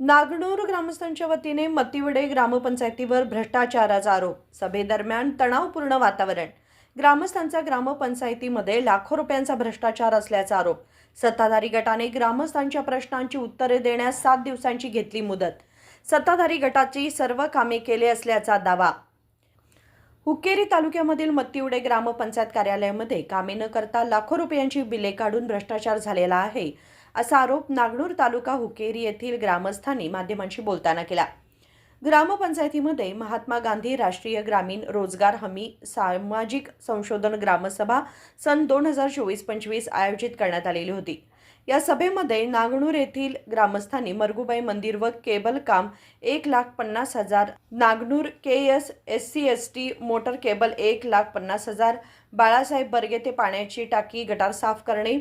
नागनूर ग्रामस्थांच्या वतीने मतिवडे ग्रामपंचायतीवर भ्रष्टाचाराचा आरोप. सभेदरम्यान तणावपूर्ण वातावरण. ग्रामस्थांचा ग्रामपंचायतीमध्ये लाखो रुपयांचा भ्रष्टाचार असल्याचा आरोप. सत्ताधारी गटाने ग्रामस्थांच्या प्रश्नांची उत्तरे देण्यास सात दिवसांची घेतली मुदत. सत्ताधारी गटाची सर्व कामे केले असल्याचा दावा. हुक्केरी तालुक्यामधील मत्तिवडे ग्रामपंचायत कार्यालयामध्ये कामे न करता लाखो रुपयांची बिले काढून भ्रष्टाचार झालेला आहे. असा आरोप नागनूर तालुका हुकेरी येथील ग्रामस्थांनी माध्यमांशी बोलताना केला. ग्रामपंचायतीमध्ये महात्मा गांधी राष्ट्रीय ग्रामीण रोजगार हमी सामाजिक संशोधन ग्रामसभा सन दोन हजार चोवीस पंचवीस आयोजित करण्यात आलेली होती. या सभेमध्ये नागणूर येथील ग्रामस्थांनी मरगुबाई मंदिर व केबल काम एक लाख पन्नास हजार Naganur K S S C S T motor cable एक लाख पन्नास हजार बाळासाहेब बर्गे ते पाण्याची टाकी गटार साफ करणे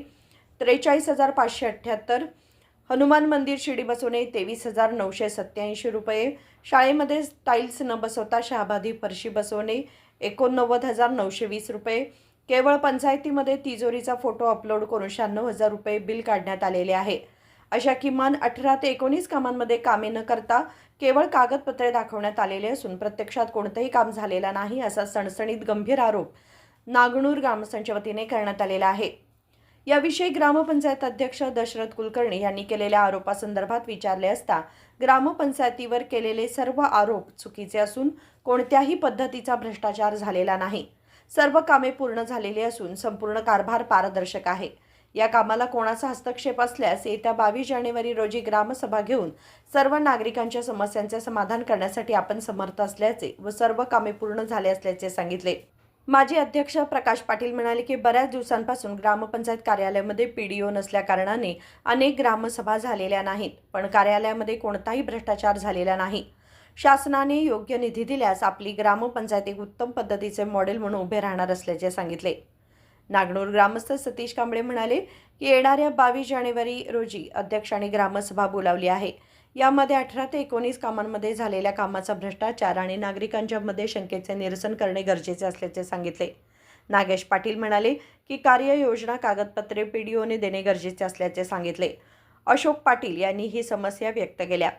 त्रेचाळीस हजार पाचशे अठ्ठ्याहत्तर. हनुमान मंदिर शिडी बसवणे तेवीस हजार नऊशे सत्याऐंशी रुपये. शाळेमध्ये टाईल्स न बसवता शहाबादी फरशी बसवणे एकोणनव्वद हजार नऊशे वीस रुपये. केवळ पंचायतीमध्ये तिजोरीचा फोटो अपलोड करून शहाण्णव हजार रुपये बिल काढण्यात आलेले आहे. अशा किमान अठरा ते एकोणीस कामांमध्ये कामे न करता केवळ कागदपत्रे दाखवण्यात आलेले असून प्रत्यक्षात कोणतंही काम झालेलं नाही असा सणसणीत गंभीर आरोप नागणूर ग्रामस्थांच्या वतीने करण्यात आलेला आहे. याविषयी ग्रामपंचायत अध्यक्ष दशरथ कुलकर्णी यांनी केलेल्या आरोपासंदर्भात विचारले असता ग्रामपंचायतीवर केलेले सर्व आरोप चुकीचे असून कोणत्याही पद्धतीचा भ्रष्टाचार झालेला नाही. सर्व कामे पूर्ण झालेली असून संपूर्ण कारभार पारदर्शक आहे. या कामाला कोणाचा हस्तक्षेप असल्यास येत्या बावीस जानेवारी रोजी ग्रामसभा घेऊन सर्व नागरिकांच्या समस्यांचे समाधान करण्यासाठी आपण समर्थ असल्याचे व सर्व कामे पूर्ण झाले असल्याचे सांगितले. माजी अध्यक्ष प्रकाश पाटील म्हणाले की बऱ्याच दिवसांपासून ग्रामपंचायत कार्यालयामध्ये पी डी नसल्या कारणाने अनेक ग्रामसभा झालेल्या नाहीत पण कार्यालयामध्ये कोणताही भ्रष्टाचार झालेला नाही. शासनाने योग्य निधी दिल्यास आपली ग्रामपंचायत एक उत्तम पद्धतीचे मॉडेल म्हणून उभे राहणार असल्याचे सांगितले. नागनूर ग्रामस्थ सतीश कांबळे म्हणाले की येणाऱ्या बावीस जानेवारी रोजी अध्यक्षांनी ग्रामसभा बोलावली आहे. यामध्ये अठरा ते एकोणीस कामांमध्ये झालेल्या कामाचा भ्रष्टाचार आणि नागरिकांच्यामध्ये शंकेचे निरसन करणे गरजेचे असल्याचे सांगितले. नागेश पाटील म्हणाले की कार्ययोजना कागदपत्रे पीडीओने देणे गरजेचे असल्याचे सांगितले. अशोक पाटील यांनी ही समस्या व्यक्त केल्या.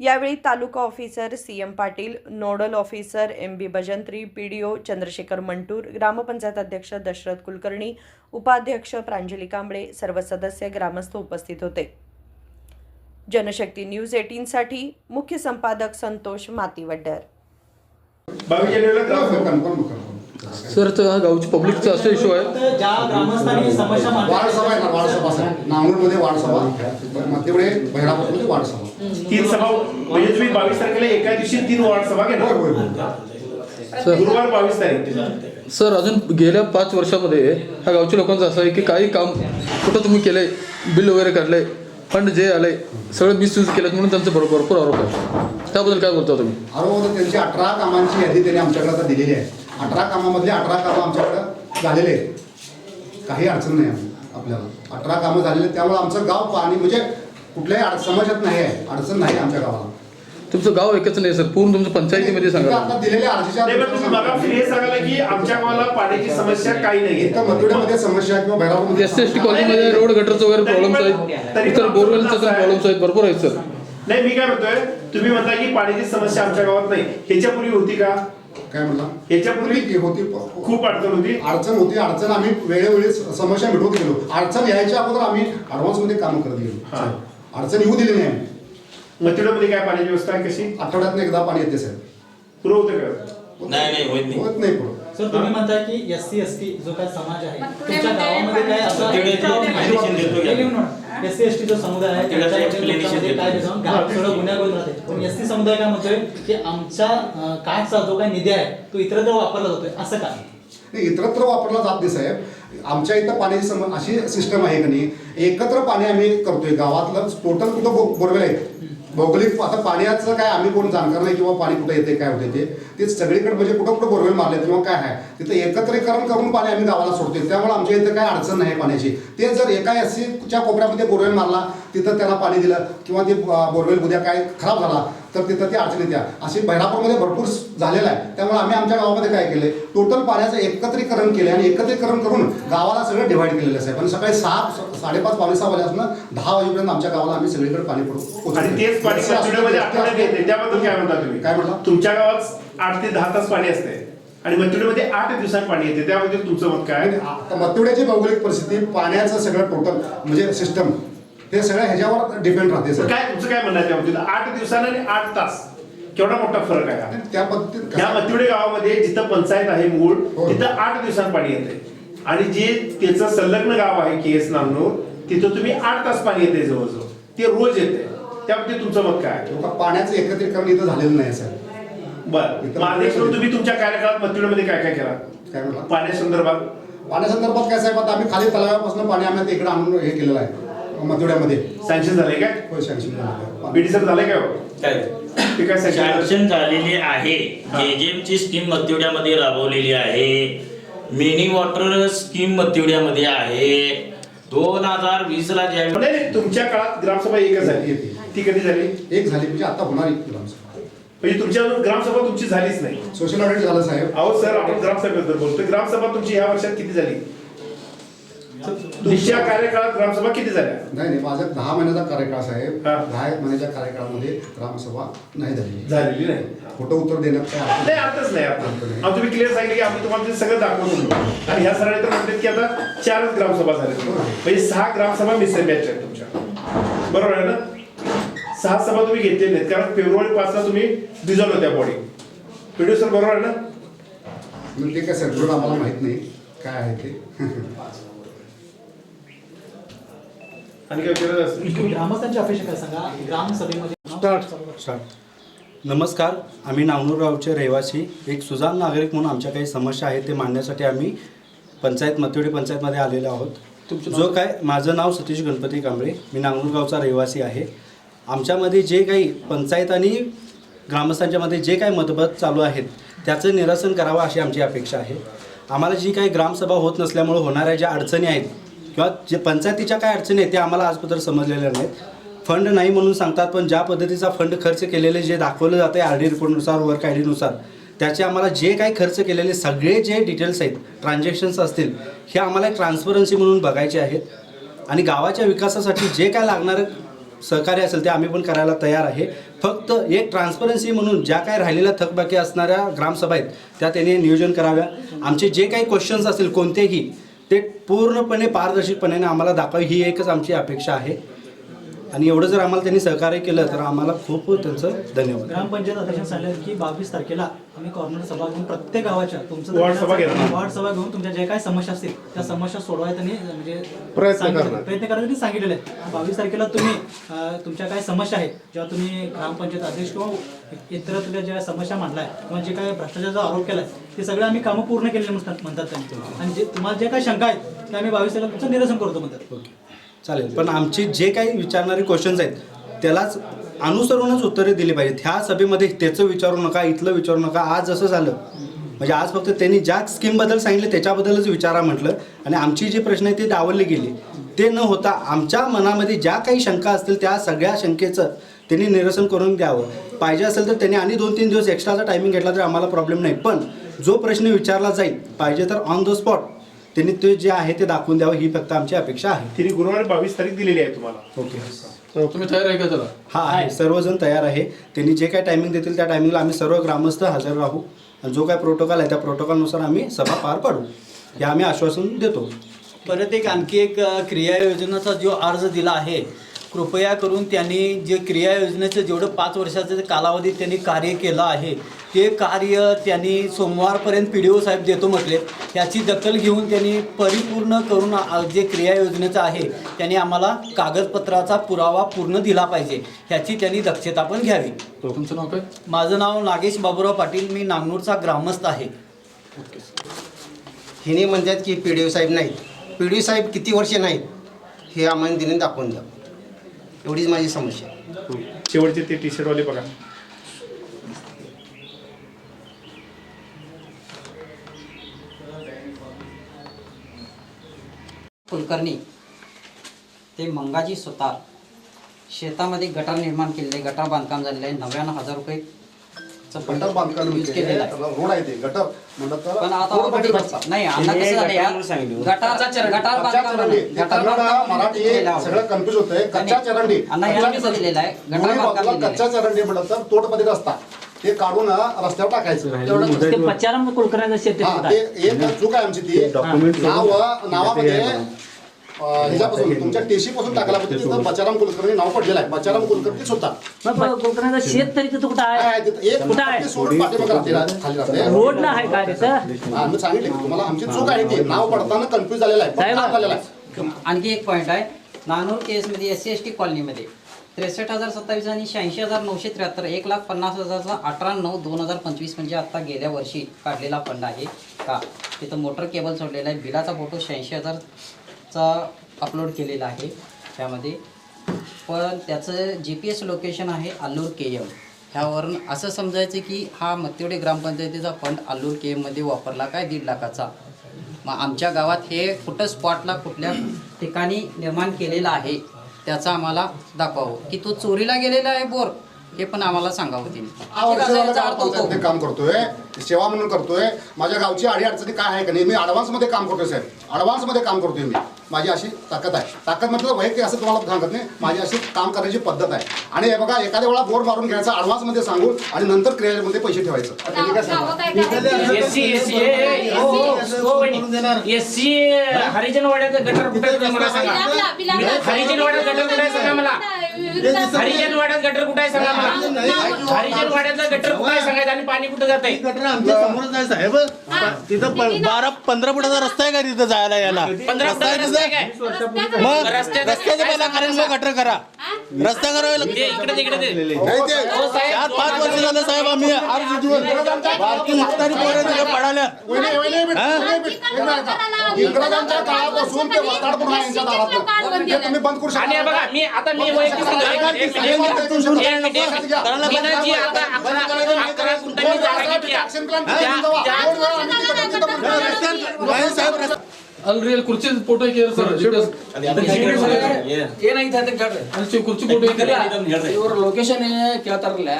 यावेळी taluka officer C M Patil nodal officer M B Bhajantri P D O Chandrashekhar Mantur grampanchayat अध्यक्ष दशरथ कुलकर्णी उपाध्यक्ष प्रांजली कांबळे सर्व सदस्य ग्रामस्थ उपस्थित होते. जनशक्ती न्यूज एटीनसाठी मुख्य संपादक संतोष मातीवड्डर. सर तर हा गावची पब्लिकचा असा इश्यू आहे. ज्या ग्रामस्थांनी समस्या वाढसभा आहे ना साहेब नांगूरमध्ये तेवढे बहिरापूरमध्ये वाढसभा तीन सभा म्हणजे तुम्ही बावीस तारखेला एका दिवशी तीन वॉर्ड सभा होय घेणार होय होय. सर. गुरुवार बावीस तारीख. सर अजून गेल्या पाच वर्षामध्ये ह्या गावच्या लोकांचं असं आहे की काही काम कुठं तुम्ही केलंय बिल वगैरे काढलंय? फंड जे आलंय सगळं मिसयूज केलं म्हणून त्यांचं भर- भरपूर आरोप आहे त्याबद्दल काय बोलता तुम्ही? अरोवर त्यांची अठरा कामांची यादी त्यांनी आमच्याकडे आता दिलेली आहे. अठरा कामामधले अठरा कामं आमच्याकडे झालेले आहेत. काही अडचण नाही आपल्याला अठरा कामं झालेले आहेत. त्यामुळे आमचं गाव पाणी म्हणजे कुठल्याही अड समाजात नाही आहे. अडचण नाही आमच्या गावाला. तुमचं गाव एकच नाही सर. पूर्ण तुमचं पंचायतीमध्ये सांगा. आता दिलेल्या अर्जीच्या नाही पण तुम्ही मला हे सांगायला की आमच्या गावाला पाण्याची समस्या काही नाही समस्या किंवा एस एस टी कॉलनीमध्ये रोड गटरचं वगैरे प्रॉब्लेम्स आहेत इतर बोरवेलचं पण प्रॉब्लेम्स आहेत भरपूर आहेत सर. नाही मी काय म्हणतोय तुम्ही म्हणता की पाण्याची समस्या आमच्या गावात नाही. ह्याच्यापूर्वी होती का? काय म्हणला? याच्यापूर्वी होती होती. प- खूप अडचण होती. अडचण होती अडचण आम्ही वेळोवेळी समस्या मिटवत गेलो. अडचण यायच्या अगोदर आम्ही ऍडव्हान्समध्ये काम करत गेलो. हा. अडचण येऊ दिली नाही आम्ही. मथिडामध्ये काय पाण्याची व्यवस्था आहे कशी? आठवड्यात एकदा पाणी येते साहेब. पुरवतं का? नाही नाही होत नाही. होत नाही पुढं सर तुम्ही म्हणताय की एस सी एस टी जो काय समाज आहे मग पुढे तुमच्या मध्ये गावामध्ये काय असं तिकडे explanation देतो की एस सी एस टी जो समुदाय आहे explanation देतो. काय गुन्हेगार राहते. पण एस टी समुदाय काय म्हणतोय की आमच्या अं, कार्डचा जो काही निधी आहे तो इतरत्र वापरला जातोय असं का? नाही, इतरत्र वापरला जात नाही साहेब. आमच्या इथं पाण्याची सम अशी सिस्टम आहे का नाही एकत्र पाणी आम्ही करतोय. गावातलं टोटल कुठं बो- बोरवेल आहेत भौगोलिक आता पाण्याचं काय आम्ही कोण जाणकार नाही किंवा पाणी कुठं येते काय होते ते. ते सगळीकडे म्हणजे कुठं कुठं बोरवेल मारले किंवा काय आहे. तिथं एकत्रीकरण करून पाणी आम्ही गावाला सोडतो त्यामुळे आमच्या इथं काय अडचण नाही पाण्याची. ते जर एका एस कोपऱ्यामध्ये बोरवेल मारला तिथं त्याला पाणी दिलं किंवा ते बोरवेल उद्या काय खराब झाला तर तिथं ती अडचण येत्या अशी बहिरापूरमध्ये भरपूर झालेलं आहे. त्यामुळे आम्ही आमच्या गावामध्ये काय केले टोटल पाण्याचं एकत्रीकरण केले आणि एकत्रीकरण करून गावाला सगळं डिव्हाइड केलेलं आहे. पण सकाळी सहा साडेपाच पावणे सहा वाजल्यापासून दहा वाजेपर्यंत आमच्या गावाला आम्ही सगळीकडे पाणी पुरवतो. आणि तेच पाणी त्याबद्दल काय म्हणता तुम्ही? काय म्हणला? तुमच्या गावात आठ ते दहा तास पाणी असते. आणि मथुरेमध्ये आठ दिवसात पाणी येते. त्याबद्दल तुमचं मत काय मत्तिवड्याची भौगोलिक परिस्थिती पाण्याचं सगळं टोटल म्हणजे सिस्टम हे सगळं ह्याच्यावर डिपेंड राहते सर. काय तुमचं काय म्हणणं आहे त्याबद्दल आठ दिवसानं आणि आठ तास. केवढा मोठा फरक आहे हा? त्या पद्धतीत या मतिवडे गावामध्ये जिथं पंचायत आहे मूळ हो. तिथं आठ दिवसांत पाणी येते आणि जे त्याचं संलग्न गाव आहे के एस नामनूर तिथं तुम्ही आठ तास पाणी येते जवळजवळ. ते रोज येते त्याबद्दल तुमचं मत काय? आहे? लोकं पाण्याचं एकत्रीकरण इथं झालेलं नाही सर. बरं. माझे तुम्ही तुमच्या कार्यकाळात मतिवड्यामध्ये काय काय केला? काय म्हणला? पाण्यासंदर्भात? पाण्यासंदर्भात काय साहेब? आता आम्ही खाली तलावापासून पाणी आम्ही आता इकडे आणून हे केलेलं आहे. मतिवड्यामध्ये सँक्शन झालंय काय? होय सँक्शन आहे. बीडी सर झालंय काय हो? काय? ते काय सँक्शन झालं? सँक्शन झालेली आहे. जेजेमची स्कीम मतिवड्यामध्ये राबवलेली आहे. मिनी वॉटर स्कीम मतिवड्यामध्ये आहे. दोन हजार वीस ला ज्या नाही नाही, तुमच्या काळात ग्रामसभा एकच झाली येते. ती कधी झाली? एक झाली म्हणजे आता होणार एक ग्रामसभा. म्हणजे तुमच्या अजून ग्रामसभा तुमची झालीच नाही. सोशल ऑडिट झालं साहेब. अहो सर आपण ग्रामसभेबद्दल बोलतोय. ग्रामसभा तुमची ह्या वर्षात किती झाली? तुमच्या कार्यकाळात ग्रामसभा किती झाल्या नाही नाही माझा दहा महिन्याचा कार्यकाळ साहेब. हा. दहा एक महिन्याच्या कार्यकाळामध्ये ग्रामसभा नाही झाली. झालेली नाही. खोटं उत्तर देण्यात काय अर्थ नाही अर्थच नाही अर्थ अहो तुम्ही क्लिअर सांगितलं की आम्ही तुम्हाला ते सगळं दाखवतो आणि ह्या सरांनी तर म्हणतात की आता चारच ग्रामसभा झाल्या म्हणजे सहा ग्रामसभा मिसळ मॅच आहेत तुमच्या. बरोबर आहे ना? सहा सभा तुम्ही घेतलेल्या नाहीत. कारण फेब्रुवारी पाचला तुम्ही डिझॉल्व होत्या बॉडी व्हिडिओ सर बरोबर आहे ना? मग ते काय सगळं आम्हाला माहीत नाही काय आहे ते. आणि काय विचारायचं असेल? ग्रामस्थांची अपेक्षा काय सांगा? ग्रामसभेमध्ये नमस्कार आम्ही नावनूर गावचे रहिवासी. एक सुजाण नागरिक म्हणून आमच्या काही समस्या आहेत ते मांडण्यासाठी आम्ही पंचायत मतिवडी पंचायतमध्ये आलेलो आहोत. जो काय माझं नाव सतीश गणपती कांबळे. मी नांगनूर गावचा रहिवासी आहे. आमच्यामध्ये जे काही पंचायत आणि ग्रामस्थांच्यामध्ये जे काही मतभेद चालू आहेत त्याचं निरसन करावं अशी आमची अपेक्षा आहे. आम्हाला जी काही ग्रामसभा होत नसल्यामुळे होणाऱ्या ज्या अडचणी आहेत किंवा जे पंचायतीच्या काय अडचणी आहेत ते आम्हाला आजपर्यंत समजलेल्या नाहीत. फंड नाही म्हणून सांगतात पण ज्या पद्धतीचा फंड खर्च केलेले जे दाखवलं जातं आहे आर डी रिपोर्टनुसार वर्क आय डीनुसार त्याचे आम्हाला जे काही खर्च केलेले सगळे जे डिटेल्स आहेत ट्रान्झॅक्शन्स असतील हे आम्हाला एक ट्रान्सपरन्सी म्हणून बघायचे आहेत. आणि गावाच्या विकासासाठी जे काय लागणारं सहकार्य असेल ते आम्ही पण करायला तयार आहे. फक्त एक ट्रान्सपरन्सी म्हणून ज्या काय राहिलेल्या थकबाकी असणाऱ्या ग्रामसभा आहेत त्या त्यांनी नियोजन कराव्या. आमचे जे काही क्वेश्चन्स असतील कोणतेही ते पूर्णपणे पारदर्शकपणे आम्हाला दाखवावी ही एकच आमची अपेक्षा आहे. आणि एवढं जर आम्हाला त्यांनी सहकार्य केलं तर आम्हाला खूप त्यांचं धन्यवाद. ग्रामपंचायत अध्यक्ष सांगितलं की बावीस तारखेला आम्ही कॉर्नर सभा घेऊन प्रत्येक गावाच्या तुमचं वॉर्ड सभा घेणार. वॉर्ड सभा घेऊन तुमच्या जे काही समस्या असतील त्या समस्या सोडवायला त्यांनी म्हणजे प्रयत्न सांगितलं- करणार. प्रयत्न करायला त्यांनी सांगितलेले आहे. बावीस तारखेला तुम्ही अं, तुमच्या काय समस्या आहेत जेव्हा तुम्ही ग्रामपंचायत अध्यक्ष किंवा इतर तुझ्या ज्या समस्या मांडलाय किंवा जे काही भ्रष्टाचाराचा आरोप केलाय ते सगळे आम्ही कामं पूर्ण केलेले म्हणतात म्हणतात त्यांनी. आणि जे तुम्हाला जे काही शंका आहेत ते आम्ही बावीस तारखेला तुमचं निरसन करतो म्हणतात. ओके. चालेल. पण आमचे जे काही विचारणारे क्वेश्चन्स आहेत त्यालाच अनुसरूनच उत्तरे दिली पाहिजेत. ह्या सभेमध्ये त्याचं विचारू नका इथलं विचारू नका. आज जसं झालं म्हणजे आज फक्त त्यांनी ज्या स्कीमबद्दल सांगितलं त्याच्याबद्दलच विचारा म्हटलं. आणि आमची जी प्रश्न आहे ती डावलले गेली. ते न होता आमच्या मनामध्ये ज्या काही शंका असतील त्या सगळ्या शंकेचं त्यांनी निरसन करून द्यावं. पाहिजे असेल तर त्यांनी आणि दोन तीन दिवस एक्स्ट्राचा टायमिंग घेतला तर आम्हाला प्रॉब्लेम नाही. पण जो प्रश्न विचारला जाईल पाहिजे तर ऑन द स्पॉट त्यांनी ते जे आहे ते दाखवून द्यावं ही फक्त आमची अपेक्षा आहे. तिने गुरुवारी बावीस तारीख दिलेली आहे तुम्हाला. ओके. तुम्ही तयार आहे का त्याला? हा आहे. सर्वजण तयार आहे. त्यांनी जे काय टायमिंग देतील त्या टायमिंगला आम्ही सर्व ग्रामस्थ हजर राहू. आणि जो काय प्रोटोकॉल आहे त्या प्रोटोकॉलनुसार आम्ही सभा पार पाडू. हे आम्ही आश्वासन देतो. परत एक आणखी एक क्रिया योजनेचा जो अर्ज दिला आहे कृपया करून त्यांनी जे क्रिया योजनेचं जेवढं पाच वर्षाचं जे कालावधीत त्यांनी कार्य केलं आहे ते कार्य त्यांनी सोमवारपर्यंत पी डी ओ साहेब देतो म्हटले. त्याची दखल घेऊन त्यांनी परिपूर्ण करून जे क्रिया योजनेचं आहे त्यांनी आम्हाला कागदपत्राचा पुरावा पूर्ण दिला पाहिजे. ह्याची त्यांनी दक्षता पण घ्यावी. तुमचं नाव काय? माझं नाव नागेश बाबुराव पाटील मी नागनूरचा ग्रामस्थ आहे. हिने म्हणतात की पी डी ओ साहेब नाहीत. पी डी ओ साहेब किती वर्ष नाहीत हे आम्हाला दिने दाखवून द्या. एवढीच माझी समस्या. शेवटचे ते टी शर्ट वाले बघा. कुलकर्णी ते मंगाजी सुतार. शेतामध्ये गटार निर्माण केलेले आहे गटार बांधकाम झालेलं आहे नव्याण्णव हजार रुपये गटर बांधकाम यूज केलेला रोड आहे. ते गटर मराठी चरंडी चरंडी तर रस्ता ते काढून रस्त्यावर टाकायचं. कुलकर्णी शेती एक चूक आहे आमची ती. नाव नावामध्ये ह्याच्यापासून तुमच्या तिथं बचाराम कुलकर्णी नाव पडलेलं आहे. बचाराम कुलकर्णीच होता. कुलकर्ण्याचं शेत तरी तिथं कुठं काय आहे? आहे तिथं? एक कुठं आहे? पट्टी सोडून पाठीमागं राहते रा- खाली राहते. रोडला आहे काय तिथं? हा, मी सांगितलं की तुम्हाला आमची चूक आहे ती. नाव पडताना कन्फ्युज झालेलं आहे. साहेब, पडताना झालेलं आहे. आणखी एक पॉईंट आहे. नानूर केसमध्ये एस सी एस टी कॉलनीमध्ये त्रेसष्ट हजार सत्तावीस आणि शहाऐंशी हजार नऊशे त्र्याहत्तर एक लाख पन्नास हजारचा अठरा नऊ दोन हजार पंचवीस म्हणजे आत्ता गेल्या वर्षी काढलेला फंड आहे का? तिथं मोटर केबल सोडलेला आहे. बिलाचा फोटो शहाऐंशी हजारचा अपलोड केलेला आहे त्यामध्ये. पण त्याचं जी पी एस लोकेशन आहे अल्लूर के एम ह्यावरून असं समजायचं की हा मत्तेवडे ग्रामपंचायतीचा फंड अल्लूर के एममध्ये वापरला काय दीड लाखाचा? मग आमच्या गावात हे कुठं स्पॉटला कुठल्या ठिकाणी निर्माण केलेलं आहे त्याचं आम्हाला दाखवावं. की तो चोरीला गेलेला आहे बोर हे पण आम्हाला सांगावं तिने. काम करतोय सेवा म्हणून करतोय. माझ्या गावची अडी अडचणी काय आहे का नाही? मी ऍडव्हान्समध्ये काम करतोय साहेब. ऍडव्हान्समध्ये काम करतोय मी. माझी अशी ताकद आहे. ताकद म्हटलं वैयक्तिक असं तुम्हाला सांगत नाही. माझी अशी काम करण्याची पद्धत आहे. आणि हे बघा एखाद्या वेळा बोर मारून घ्यायचा ऍडव्हान्समध्ये सांगून आणि नंतर क्रियामध्ये पैसे ठेवायचं? एससी हरिजन वाड्याचं गटर कुठे आहे मला सांगा. हरिजन वाड्यात गटर कुठे आहे सांगा मला. हरिजन वाड्यात गटर कुठे आहे सांगा मला. हरिजन वाड्यातलं गटर कुठे आहे सांगायचं आणि पाणी कुठं जात आहे गटर आमच्या समोरच आहे साहेब. तिथं बारा पंधरा फुटाचा रस्ता आहे का तिथं जायला यायला? पंधरा आहे. मग रस्त्याचं पहिला कारण मग गटर करा. रस्ता करावा ते लागेल. इकडे तिकडे ते. नाही ते चार पाच वर्ष झालं साहेब आम्ही अर्ज म्हातारी पोरं तिथं पडाल्या. हा? इंग्रजांच्या काळापासून ते वताडपूर आहे यांच्या दारात हे तुम्ही बंद करू आणि हे शकता बघा मी आता मी वैयक्तिक सांगतो. साहेब ಅಲ್ರಿ ಅಲ್ಲಿ ಕುರ್ಚಿ ಫೋಟೋ ಹಾಕಿದ್ರು ಸರ್ ಏನೈತೆ ಅದಕ್ಕೆ ಹೇಳ್ರಿ ಕುರ್ಚಿ ಫೋಟೋ ಹಾಕಿದ್ರೆ ಇವ್ರ ಲೊಕೇಶನ್ ಕೇಳ್ತಾರಲ್ಲ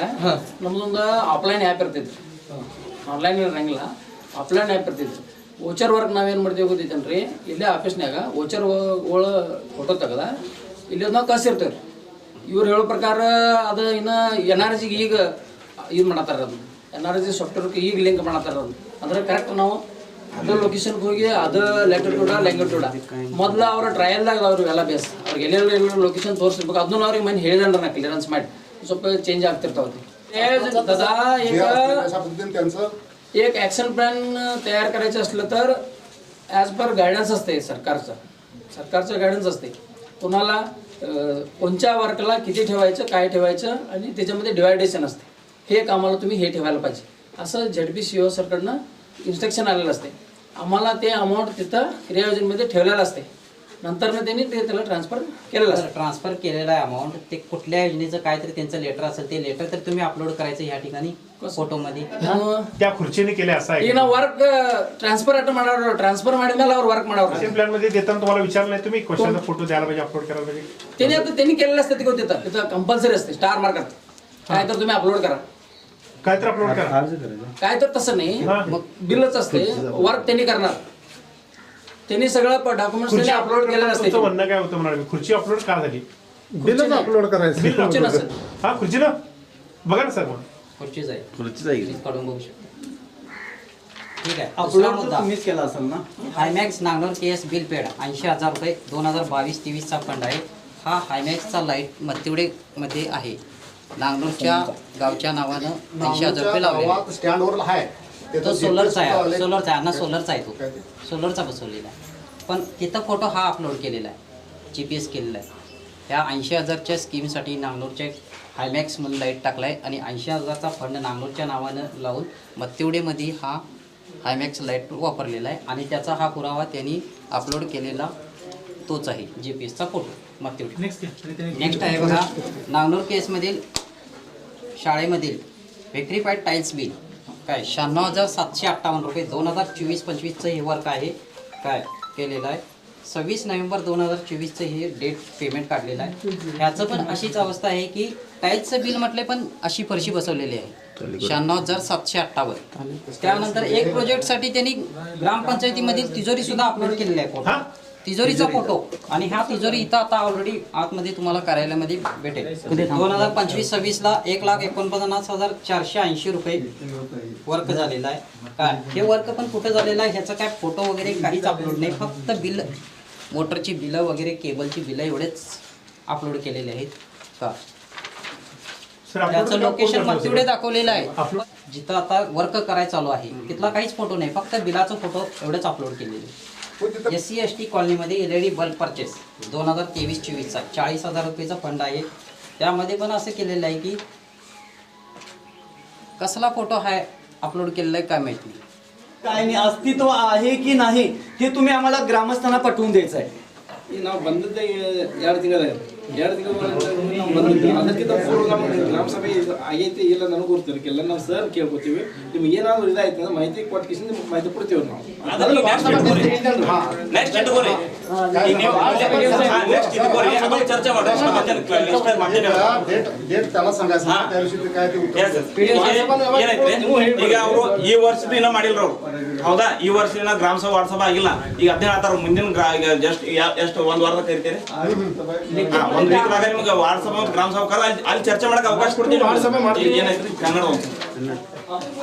ನಮ್ದೊಂದು ಆಫ್ಲೈನ್ ಆ್ಯಪ್ ಇರ್ತೈತಿ ಆನ್ಲೈನ್ ಇರಂಗಿಲ್ಲ ಆಫ್ಲೈನ್ ಆ್ಯಪ್ ಇರ್ತೈತಿ ವೋಚರ್ ವರ್ಕ್ ನಾವೇನು ಮಾಡ್ತೀವಿ ಗೊತ್ತೈತೇನ್ರಿ? ಇಲ್ಲೇ ಆಫೀಸ್ನಾಗ ವೋಚರ್ ಒಳ ಫೋಟೋ ತೆಗ್ದ ಇಲ್ಲಿ ನಾವು ಕಳ್ಸಿರ್ತೇವೆ ರೀ ಇವ್ರು ಹೇಳೋ ಪ್ರಕಾರ ಅದು ಇನ್ನು ಎನ್ ಆರ್ ಜಿಗೆ ಈಗ ಇದು ಮಾಡತ್ತಾರ ಅದನ್ನು. ಎನ್ ಆರ್ ಜಿ ಸಾಫ್ಟ್ವೇರ್ಗೆ ಈಗ ಲಿಂಕ್ ಮಾಡತ್ತಾರ ಅದು ಅಂದ್ರೆ ಕರೆಕ್ಟ್ ನಾವು ಅದ ಲೊಕೇಶನ್ಗೆ ಹೋಗಿ ಅದು ಲೆಟರ್ಟೂಡ ಲೆಂಗಟೂಡ ಮೊದ್ಲು ಅವ್ರ ಟ್ರಯಲ್ದಾಗ ಅವ್ರಿಗೆ ಎಲ್ಲ ಬೇಸ್ ಅವ್ರಿಗೆ ಎಲ್ಲೆಲ್ಲ ಎಲ್ಲ ಲೊಕೇಶನ್ ತೋರಿಸ್ಬೇಕು ಅದನ್ನ ಅವ್ರಿಗೆ ಮನೆ ಹೇಳಿದ್ರೆ ನಾ ಕ್ಲಿಯರೆನ್ಸ್ ಮಾಡಿ ಸ್ವಲ್ಪ ಚೇಂಜ್ ಆಗ್ತಿರ್ತಾವ दादा एक अशा पद्धतीने त्यांचं एक ॲक्शन प्लॅन तयार करायचं असलं तर ॲज पर गायडन्स असते सरकारचं सरकारचं गायडन्स असते कोणाला अं, कोणत्या वर्कला किती ठेवायचं काय ठेवायचं आणि त्याच्यामध्ये डिवायडेशन असते हे एक आम्हाला तुम्ही हे ठेवायला पाहिजे असं झेड पी सी ओ सरकडनं इन्स्ट्रक्शन आलेलं असते. आम्हाला ते अमाऊंट तिथं क्रियायोजनमध्ये ठेवलेलं असते. नंतर मग त्यांनी ते त्याला ट्रान्सफर केलेलं असतं. ट्रान्सफर केलेला आहे अमाऊंट ते कुठल्या योजनेचं काय तरी त्यांचं लेटर असेल ते लेटर तर तुम्ही अपलोड करायचं या ठिकाणी फोटोमध्ये त्या खुर्चीने केले असं की ना वर्क ट्रान्सफर आता म्हणावर ट्रान्सफर मॅडमलावर वर्क म्हणावर प्लॅनमध्ये देताना तुम्हाला विचारलं नाही तुम्ही? क्वेश्चन फोटो द्यायला पाहिजे अपलोड करायला पाहिजे. त्यांनी आता त्यांनी केलेलं असतं तिथं तिथं कंपल्सरी असते स्टार मार्क असते. काय तर तुम्ही अपलोड करा. काय तर अपलोड करा. काय तर तसं नाही मग बिलच असते. वर्क त्यांनी करणार. त्यांनी सगळं डॉक्युमेंट्स खुर्ची त्यांनी अपलोड केलेलं असते. तुमचं म्हणणं काय होतं म्हणाल खुर्ची अपलोड का झाली? बिलच अपलोड करायचं. बिल खुर्ची नसेल. हा खुर्ची ना बघा ना सर मग. खुर्चीच आहे. खुर्चीच आहे. खुर्चीच काढून बघू शकतो. ठीक आहे. दुसरा अपलोड मुद्दा. तुम्हीच केला असेल ना? हायमॅक्स नांगलोर केस बिल पेड. ऐंशी हजार रुपये दोन हजार बावीस तेवीसचा फंड आहे. हा हायमॅक्सचा लाइट मत्तिवडेमध्ये आहे. नांगलोरच्या गावच्या नावानं ऐंशी हजार रुपये लावले स्टँडवर आहे. तो सोलरचा आहे. सोलरचा आहे. ना सोलरचा आहे तो. सोलरचा बसवलेला आहे. पण तिथं फोटो हा अपलोड केलेला आहे. जी पी एस केलेला आहे. ह्या ऐंशी हजारच्या स्कीमसाठी नांगलोरच्या हायमॅक्स म्हणून लाइट टाकला आहे आणि ऐंशी हजारचा फंड नांगलोरच्या नावानं लावून मत्तिवडेमध्ये हा हायमॅक्स लाइट वापरलेला आहे. आणि त्याचा हा पुरावा त्यांनी अपलोड केलेला तोच आहे जी पी एसचा फोटो मत्तिवडे नेक्स्ट नेक्स्ट आहे बघा नांगलोर केसमधील शाळेमधील व्हेक्रिफाईड टाईल्स बिल काय शहाण्णव हजार सातशे अठ्ठावन्न रुपये दोन हजार चोवीस पंचवीसचं हे वर्क आहे. काय केलेलं आहे. सव्वीस नोव्हेंबर दोन हजार चोवीसचं हे डेट पेमेंट काढलेलं आहे. ह्याचं पण अशीच अवस्था आहे की टाईल्सचं बिल म्हटले पण अशी फरशी बसवलेली आहे. शहाण्णव हजार सातशे अठ्ठावन्न. त्यानंतर एक प्रोजेक्टसाठी त्यांनी ग्रामपंचायतीमधील तिजोरी सुद्धा अपलोड केलेली आहे. फोटो तिजोरीचा फोटो आणि ह्या तिजोरी इथं आता ऑलरेडी आतमध्ये तुम्हाला कार्यालयामध्ये भेटेल. दोन हजार पंचवीस सव्वीसला एक लाख एकोणपन्नास हजार चारशे ऐंशी रुपये वर्क झालेलं आहे. काय? हे वर्क पण कुठं झालेलं आहे? ह्याचं काय फोटो वगैरे काहीच अपलोड नाही. फक्त बिल मोटरची बिलं वगैरे केबलची बिलं एवढेच अपलोड केलेले आहेत. का? त्याचं लोकेशन मग दाखवलेलं आहे. जिथं आता वर्क करायला चालू आहे. तिथला काहीच फोटो नाही. फक्त बिलाचा फोटो एवढेच अपलोड केलेले. एस सी एस टी कॉलनीमध्ये L E D bulb purchase दोन हजार तेवीस चोवीसचा चाळीस हजार रुपयेचा फंड आहे त्यामध्ये पण असं केलेलं आहे की कसला फोटो आहे अपलोड केलेला आहे काय माहिती नाही काय नाही अस्तित्व आहे की नाही हे तुम्ही आम्हाला ग्रामस्थांना पटवून द्यायचं आहे ಈ ನಾವು ಬಂದದ್ದೇ ಎರಡು ತಿಂಗಳ ಇಲ್ಲ ನನಗೆ ಗೊತ್ತಿರಕ್ಕೆಲ್ಲ ಸರ್ ಕೇಳ್ಕೊತೀವಿ ಏನಾದ್ರು ಇದಾಯ್ತು ಮಾಹಿತಿ ನಿಮ್ಗೆ ಮಾಹಿತಿ ನಾವು ಚರ್ಚೆ ಈಗ ಅವರು ಈ ವರ್ಷದ ಇನ್ನ ಮಾಡಿಲ್ರ ಹೌದಾ ಈ ವರ್ಷ ಗ್ರಾಮ ಸಭಾ ವಾರ್ಡ್ ಸಭಾ ಆಗಿಲ್ಲ ಈಗ ಅದೇ ಆತರ ಮುಂದಿನ ಜಸ್ಟ್ ಎಷ್ಟು ಒಂದ್ ವಾರದ ಕರಿತೀರಿ ಒಂದ್ ವೀಕ್ದಾಗ ನಿಮ್ಗೆ ವಾರ್ಡ್ ಸಭಾ ಮತ್ತು ಗ್ರಾಮ ಸಭಾ ಕರೆದು ಅಲ್ಲಿ ಅಲ್ಲಿ ಚರ್ಚೆ ಮಾಡಕ್ ಅವಕಾಶ ಕೊಡ್ತೀವಿ ವಾರ್ಡ್ ಸಭೆ ಮಾಡ್ತೀವಿ. ಈಗ ಏನೈತ್ರಿ ಕನ್ನಡ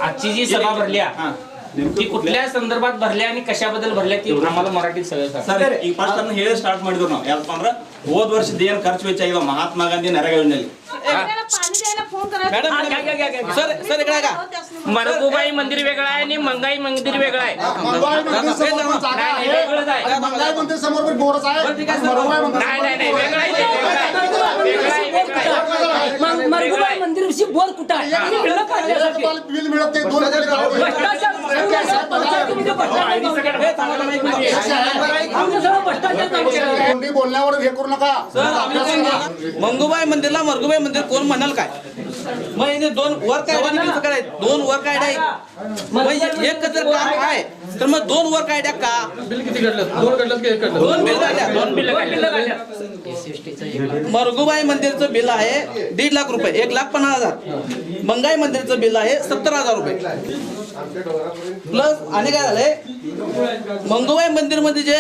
आजची जी सभा भरली आहे, हा ती कुठल्या संदर्भात भरल्या आणि कशाबद्दल भरल्या ती आम्हाला मराठीत सगळं सांगा. ಸರ್ ಈಗ ಫಸ್ಟ್ ಅದನ್ನ ಹೇಳಿ ಸ್ಟಾರ್ಟ್ ಮಾಡಿದ್ರು ನಾವು ಯಾಕಪ್ಪ ಅಂದ್ರೆ ಹೋದ್ ವರ್ಷದ ಏನ್ ಖರ್ಚು ವೆಚ್ಚ ಆಗಿಲ್ಲ ಮಹಾತ್ಮ ಗಾಂಧಿ ನರೇಗಾ ಯೋಜನೆಯಲ್ಲಿ सर सर इकडे का मरगुबाई मंदिर वेगळं आहे आणि मंगाई मंदिर वेगळं आहे. मंगळवार मंदिर समोर पण जागा नाही, आहे. नाही, वेगळंच आहे. अरे, मंगळवार मंदिर समोर पण बोरच आहे. मंगळवार मंदिर नाही नाही नाही वेगळं आहे ते, वेगळं आहे. वेगळं आहे, वेगळं आहे. मरगुबाई मंदिरशी बोल कुठं आहे? आणि वेगळं काढण्यासाठी. तुम्हाला बिल मिळत नाही. दोन हजार रुपये. भ्रष्टाचार पंचायतीमध्ये भ्रष्टाचार आमचं सगळं भ्ष्टाचार काम केलं. कोणी बोलण्यावर हे करू नका. मंगुबाई मंदिरला मरगुबाई मंदिर कोण म्हणाल काय? मग हिने दोन वर काय कसं करायचं दोन वर काय मग एक जर काम आहे. तर मग दोन वर काय का? बिल किती काढलं दोन काढलं की एक काढलं दोन बिल काढल्या दोन मरगुबाई मंदिरचं बिल आहे दीड लाख रुपये एक लाख पन्नास हजार. मंगाई मंदिरचं बिल आहे सत्तर हजार रुपये. प्लस आणि काय झालंय? मंगुबाई मंदिरमध्ये जे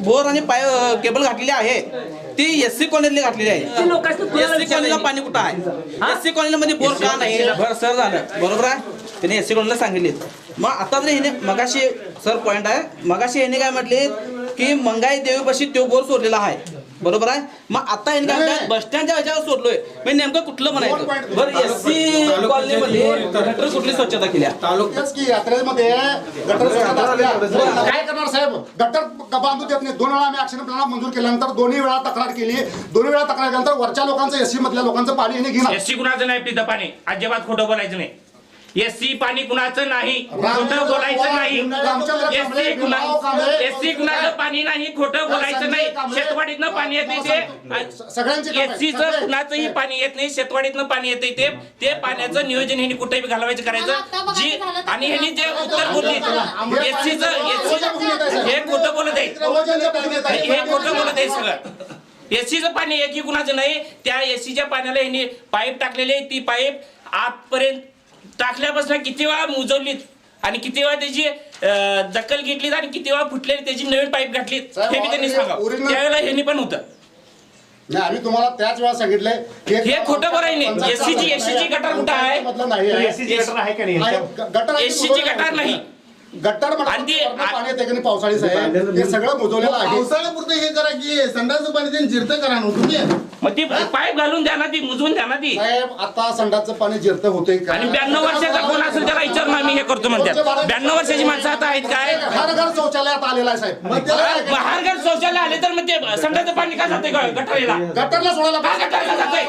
बोर आणि पाय केबल घातलेली आहे ती एस सी कॉलनीतली घातलेली आहे. एस सी कॉलनीला पाणी कुठं आहे? एस सी कॉलनीमध्ये बोर का नाही? बरं सर झालं. बरोबर आहे? त्याने एस सी कॉलनीला सांगितले. मग आता जर हिने मगाशी सर पॉईंट आहे मगाशी यांनी काय म्हटले की मंगाई देवीपाशी तो बोर सोडलेला आहे. बरोबर आहे? मग आता यांनी काय म्हणतात, बस स्टँडच्या ह्याच्यावर सोडलोय. मी नेमकं कुठलं म्हणायचं बरं एस सी कॉलनीमध्ये गटर कुठली स्वच्छता केली आहे? तेच की यात्रेमध्ये गटर स्वच्छता असल्या. काय करणार साहेब? गटर बांधू देत नाही. दोन वेळा आम्ही ऍक्शन प्लॅन मंजूर केल्यानंतर दोन्ही वेळा तक्रार केली. दोन्ही वेळा तक्रार केल्यानंतर वरच्या लोकांचं एससी मधल्या लोकांचं पाणी यांनी घेणार. एससी कुणाचं नाही पितं पाणी. अजिबात खोटं बोलायचं नाही. एससी पाणी कुणाचं नाही खोटं बोलायचं नाही. एससी कुणा एससी कुणाचं पाणी नाही खोटं बोलायचं नाही. शेतवाडीतनं पाणी येते ते. सगळ्यांची. एससीचं कुणाचंही पाणी येत नाही शेतवाडीतनं पाणी येते ते. ते पाण्याचं नियोजन ह्यांनी कुठेही घालवायचं करायचं. जी आणि ह्यांनी जे उत्तर बोलली एससीचं एससी हे खोटं बोलत आहे. हे खोटं बोलत आहे सगळं. एसीचं पाणी एकी कुणाचं नाही त्या एसीच्या पाण्याला यांनी पाईप टाकलेली आहे ती पाईप आतपर्यंत टाकल्यापासून किती वेळा मुजवलीत? आणि किती वेळा त्याची अं, दखल घेतलीत आणि किती वेळा फुटलेली त्याची नवीन पाईप घातलीत? हे मी त्यांनी सांगा Original- त्यावेळेला ह्यांनी पण होतं. नाही आम्ही तुम्हाला त्याच वेळा सांगितलंय की हे खोटं बोलाय नाही. एसीची एसीची गटार कुठं आहे? मधलं नाही आहे. एसीची गटर आहे का नाही? आहे. ग- गटर आहे, एसीची गटार नाही. गट्टर आणि ते- पाणी येते की नाही पावसाळी साहेब? ते सगळं मुजवलेलं आहे. पावसाळ्यापुरतं हे करा की संडासचं पाणी त्यांनी जिरतं करा ना तुम्ही. मग ती पाईप घालून द्या ना ती मुजवून द्या ना ती. साहेब आता संडासचं पाणी जिरत होते आणि ब्याण्णव वर्षाचा कोण असेल त्याला विचार ना मी हे करतो म्हणतात. ब्याण्णव वर्षाची माणसं आता आहेत काय? हर घर शौचालयात आलेला आहे साहेब. महारगर शौचालय आले तर मग ते संडाचं पाणी का जाते गटारीला? गटरला सोडायला का गटारीला जाते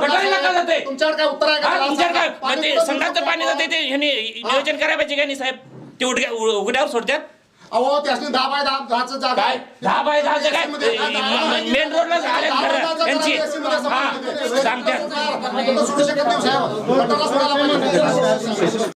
गटारीला का जाते तुमच्याकडे काय उत्तर आहे हा, का तुमच्याकडे काय मग ते संडाचं? पाणी जाते ते ह्यांनी नियोजन करायला पाहिजे का नाही साहेब? ते उडक्या उघड्यावर सोडतात अहो त्यासनी दहा बाय दहा दहाचं जागा काय आहे. दहा बाय दहाचं काय मेन रोडला झाले दहा बाय दहाचं यांची जरा AC मध्ये हा समाविष्ट आहे. सांगतात गटर सोडू शकत नाही साहेब गटरला सोडायला पाहिजे